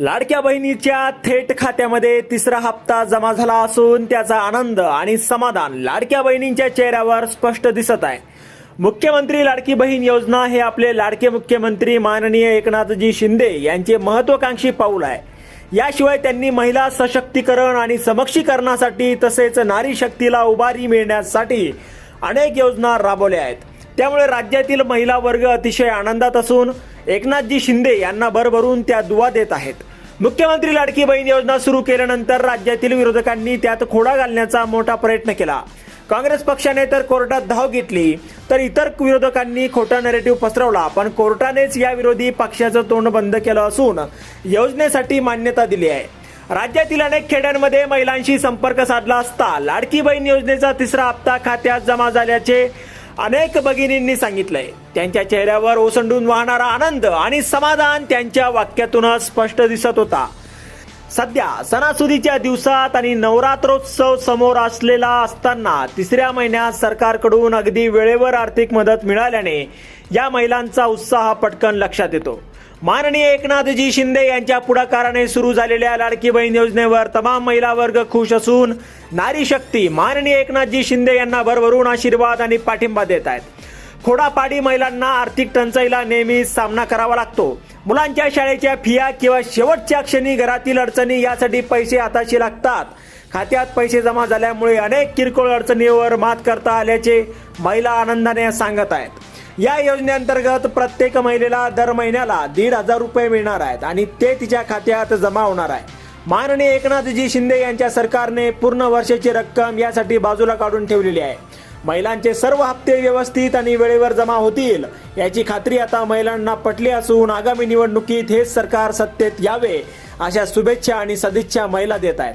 लाडक्या बहिणीच्या थेट खात्यामध्ये तिसरा हप्ता जमा झाला असून त्याचा आनंद आणि समाधान लाडक्या बहिणींच्या चेहऱ्यावर स्पष्ट दिसत आहे. मुख्यमंत्री लाडकी बहीण योजना हे आपले लाडके मुख्यमंत्री माननीय एकनाथजी शिंदे यांचे महत्वाकांक्षी पाऊल आहे. याशिवाय त्यांनी महिला सशक्तीकरण आणि समक्षीकरणासाठी तसेच नारी शक्तीला उभारी मिळण्यासाठी अनेक योजना राबवल्या आहेत. त्यामुळे राज्यातील महिला वर्ग अतिशय आनंदात असून एकनाथजी शिंदे यांना भरभरून त्या दुवा देत आहेत. मुख्यमंत्री लाडकी बहीण योजना सुरू केल्यानंतर राज्यातील विरोधकांनी त्यात खोडा घालण्याचा मोठा प्रयत्न केला. काँग्रेस पक्षाने तर कोर्टात धाव घेतली तर इतर विरोधकांनी खोटा नेरेटिव्ह पसरवला पण कोर्टानेच या विरोधी पक्षाचं तोंड बंद केलं असून योजनेसाठी मान्यता दिली आहे. राज्यातील अनेक खेड्यांमध्ये महिलांशी संपर्क साधला असता लाडकी बहीण योजनेचा तिसरा हप्ता खात्यात जमा झाल्याचे अनेक भगिनींनी सांगितलंय. त्यांच्या चेहऱ्यावर ओसंडून वाहणारा आनंद आणि समाधान त्यांच्या वाक्यातूनच स्पष्ट दिसत होता. सध्या सणासुदीच्या दिवसात आणि नवरात्रोत्सव समोर असलेला असताना तिसऱ्या महिन्यात सरकारकडून अगदी वेळेवर आर्थिक मदत मिळाल्याने या महिलांचा उत्साह पटकन लक्षात येतो. माननीय एकनाथजी शिंदे यांच्या पुढाकाराने सुरू झालेल्या लाडकी बहीण योजनेवर तमाम महिला वर्ग खुश असून नारी शक्ती माननीय एकनाथजी शिंदे यांना भरभरून आशीर्वाद आणि पाठिंबा देत आहेत. खोडापाडी महिलांना आर्थिक टंचाईला नेहमी सामना करावा लागतो. मुलांच्या शाळेच्या फिया किंवा शेवटच्या क्षणी घरातील अडचणी यासाठी पैसे हाताशी लागतात. खात्यात पैसे जमा झाल्यामुळे अनेक किरकोळ अडचणीवर मात करता आल्याचे महिला आनंदाने सांगत आहेत. या योजनेअंतर्गत प्रत्येक महिलेला दर महिन्याला दीड हजार रुपये मिळणार आहेत आणि ते तिच्या खात्यात जमा होणार आहे माननीय एकनाथजी शिंदे यांच्या सरकारने पूर्ण वर्षाची रक्कम यासाठी बाजूला काढून ठेवलेली आहे. महिलांचे सर्व हप्ते व्यवस्थित आणि वेळेवर जमा होतील याची खात्री आता महिलांना पटली असून आगामी निवडणुकीत हेच सरकार सत्तेत यावे अशा शुभेच्छा आणि सदिच्छा महिला देत आहेत.